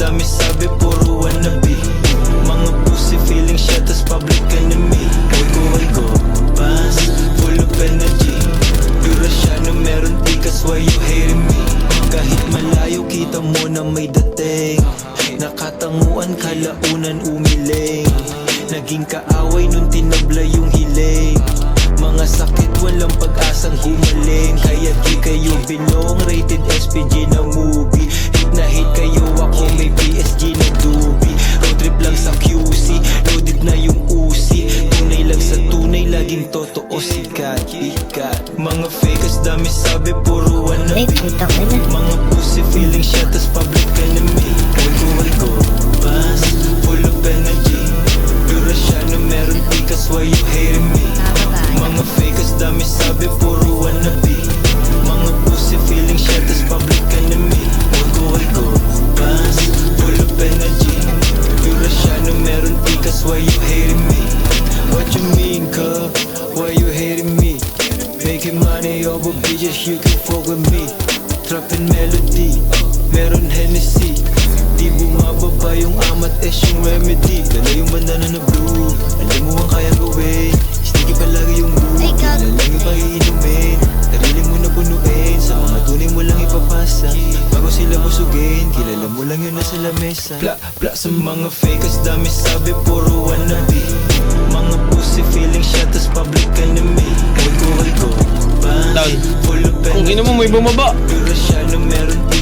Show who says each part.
Speaker 1: Dami sabi puro wannabe. Mga pussy feeling shit as public enemy. Ay ko ay ko Pass Full of energy. Durasyano meron di That's why you hating me? Kahit malayo kita mo na may dating. Nakatanguan kalaunan umiling. Naging kaaway nung tinabla yung hiling. Mga sakit walang pag-asang humaling. Kaya di kayo binong rated SPG na movie. Hit na hit kayo ako may PSG na doobie. Road trip lang sa QC Loaded na yung Uzi. Tunay lang sa tunay Laging totoo sikat Ikat Mga fakers dami sabi puro Ay, wannabe
Speaker 2: ko
Speaker 1: mga pussy feeling siya tas public enemy. Walgo walgo Bas Full of energy. Pura siya na meron pikas why you hating me? Mga fakers dami sabi puro pikas why you hating me. What you mean cuz? Why you hating me? Making money over bitches you can fuck with me. Trapping melody Meron Hennessy. Di bumababa yung amat es yung remedy. Dala yung bandana na blue Alam mo ang kayang gawin. Sticky palagi yung mood. Ilan lang yung pag-iinumin Sarili mo na punuin. Sa mga tunay mo lang ipapasa Sila busugin Kilala mo lang yun nasa lamesa Pla, pla sa mga fakers Dami sabi puro wannabe Mga pussy feeling siya Tas public enemy Walgo walgo Bang Down. Full of Kung ino mo, may
Speaker 3: bumaba.
Speaker 1: Pura siya na meron